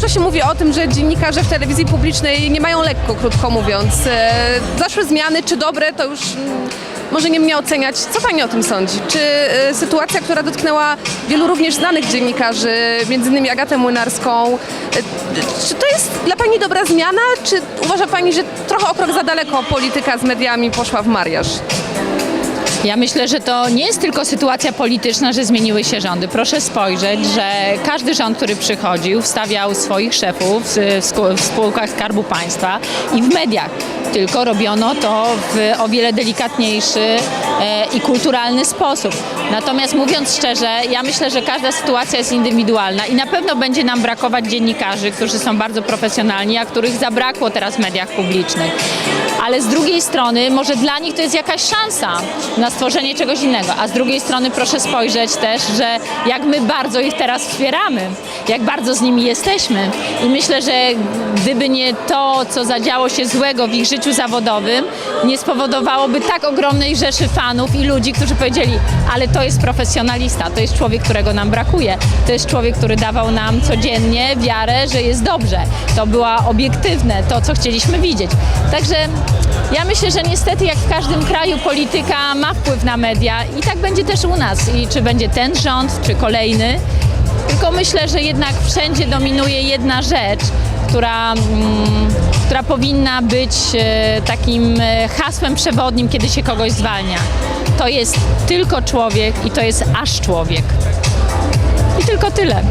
Dużo się mówi o tym, że dziennikarze w telewizji publicznej nie mają lekko, krótko mówiąc. E, Zaszły zmiany, czy dobre, to już mm, może nie mnie oceniać. Co pani o tym sądzi? Czy e, sytuacja, która dotknęła wielu również znanych dziennikarzy, między innymi Agatę Młynarską, e, czy to jest dla pani dobra zmiana, czy uważa pani, że trochę o krok za daleko polityka z mediami poszła w mariaż? Ja myślę, że to nie jest tylko sytuacja polityczna, że zmieniły się rządy. Proszę spojrzeć, że każdy rząd, który przychodził, wstawiał swoich szefów w spółkach Skarbu Państwa i w mediach. Tylko robiono to w o wiele delikatniejszy e, i kulturalny sposób. Natomiast mówiąc szczerze, ja myślę, że każda sytuacja jest indywidualna i na pewno będzie nam brakować dziennikarzy, którzy są bardzo profesjonalni, a których zabrakło teraz w mediach publicznych. Ale z drugiej strony, może dla nich to jest jakaś szansa na stworzenie czegoś innego. A z drugiej strony proszę spojrzeć też, że jak my bardzo ich teraz wspieramy, jak bardzo z nimi jesteśmy. I myślę, że gdyby nie to, co zadziało się złego w ich życiu zawodowym, nie spowodowałoby tak ogromnej rzeszy fanów i ludzi, którzy powiedzieli, ale to jest profesjonalista, to jest człowiek, którego nam brakuje. To jest człowiek, który dawał nam codziennie wiarę, że jest dobrze. To była obiektywne, to co chcieliśmy widzieć. Także ja myślę, że niestety jak w każdym kraju polityka ma wpływ na media i tak będzie też u nas. I czy będzie ten rząd, czy kolejny. Tylko myślę, że jednak wszędzie dominuje jedna rzecz, która, mm, która powinna być e, takim e, hasłem przewodnim, kiedy się kogoś zwalnia. To jest tylko człowiek i to jest aż człowiek. I tylko tyle.